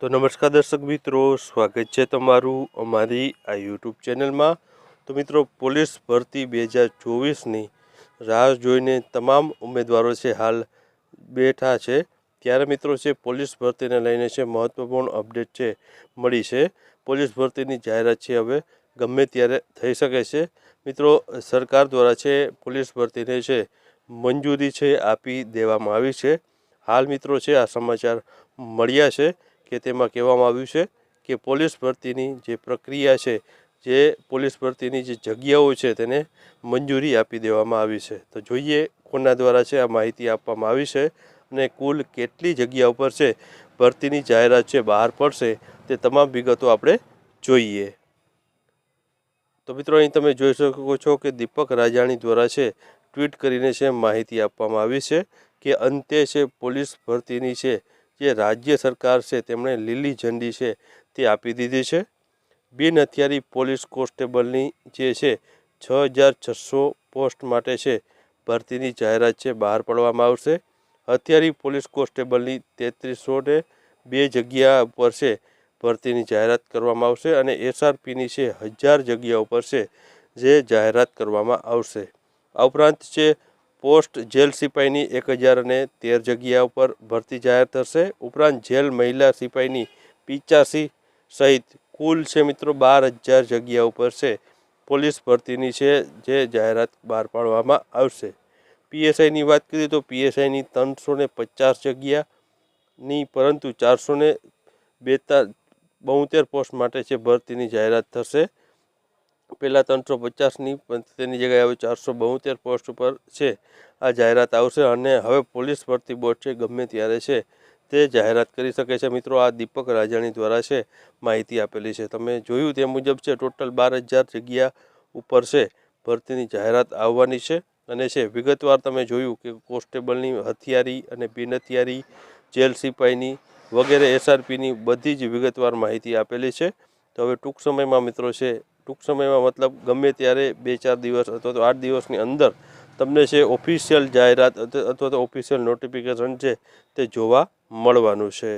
તો નમસ્કાર દર્શક મિત્રો, સ્વાગત છે તમારું અમારી આ યુટ્યુબ ચેનલમાં. તો મિત્રો, પોલીસ ભરતી બે હજાર ચોવીસની રાહ જોઈને તમામ ઉમેદવારો છે હાલ બેઠા છે. ત્યારે મિત્રો છે, પોલીસ ભરતીને લઈને છે મહત્ત્વપૂર્ણ અપડેટ છે, મળી છે. પોલીસ ભરતીની જાહેરાત છે હવે, ગમે ત્યારે થઈ શકે છે. મિત્રો, સરકાર દ્વારા છે, પોલીસ ભરતીને છે, મંજૂરી છે, આપી દેવામાં આવી છે. હાલ મિત્રો છે, આ સમાચાર મળ્યા છે. કે તેમાં કહેવામાં આવ્યું છે કે પોલીસ ભરતીની જે પ્રક્રિયા છે, જે પોલીસ ભરતીની જે જગ્યાઓ છે તેને મંજૂરી આપી દેવામાં આવી છે. તો જોઈએ કોના દ્વારા છે આ માહિતી આપવામાં આવી છે અને કુલ કેટલી જગ્યા ઉપર છે ભરતીની જાહેરાત છે, બહાર પડશે તે તમામ વિગતો આપણે જોઈએ. તો મિત્રો અહીં તમે જોઈ શકો છો કે દીપક રાજાણી દ્વારા છે ટ્વીટ કરીને છે માહિતી આપવામાં આવી છે કે અંતે છે પોલીસ ભરતીની છે જે રાજ્ય સરકાર છે, તેમણે લીલી ઝંડી છે તે આપી દીધી છે. બિન હથિયારી પોલીસ કોન્સ્ટેબલની જે છે, છ હજાર છસો પોસ્ટ માટે છે, ભરતીની જાહેરાત છે, બહાર પાડવામાં આવશે. હથિયારી પોલીસ કોન્સ્ટેબલની તેત્રીસો ને બે જગ્યા ઉપર છે, ભરતીની જાહેરાત કરવામાં આવશે અને એસઆરપીની છે, હજાર જગ્યા ઉપર છે, જે જાહેરાત કરવામાં આવશે. આ ઉપરાંત છે પોસ્ટ જેલ સિપાહીની એક હજાર અને તેર જગ્યા ઉપર ભરતી જાહેર થશે. ઉપરાંત જેલ મહિલા સિપાહીની પિચાસી સહિત કુલ છે મિત્રો બાર હજાર જગ્યા ઉપર છે. પોલીસ ભરતીની છે જે જાહેરાત બહાર પાડવામાં આવશે. પીએસઆઈની વાત કરીએ તો પીએસઆઈની ત્રણસો ને પચાસ જગ્યાની પરંતુ ચારસો ને બેતા પોસ્ટ માટે છે ભરતીની જાહેરાત થશે. પહેલાં ત્રણસો પચાસની, પણ તેની જગ્યાએ હવે ચારસો બોતેર પોસ્ટ ઉપર છે. આ જાહેરાત આવશે અને હવે પોલીસ ભરતી બોર્ડ છે ગમે ત્યારે છે તે જાહેરાત કરી શકે છે. મિત્રો, આ દીપક રાજાણી દ્વારા છે માહિતી આપેલી છે. તમે જોયું તે મુજબ છે, ટોટલ બાર હજાર જગ્યા ઉપર છે ભરતીની જાહેરાત આવવાની છે અને છે. વિગતવાર તમે જોયું કે કોન્સ્ટેબલની હથિયારી અને બિન હથિયારી જેલ સિપાહીની વગેરે એસઆરપીની બધી જ વિગતવાર માહિતી આપેલી છે. તો હવે ટૂંક સમયમાં મિત્રો છે ટૂંક સમયમાં મતલબ ગમે ત્યારે બે ચાર દિવસ અથવા તો આઠ દિવસની અંદર તમને છે ઓફિશિયલ જાહેરાત અથવા તો ઓફિશિયલ નોટિફિકેશન છે તે જોવા મળવાનું છે.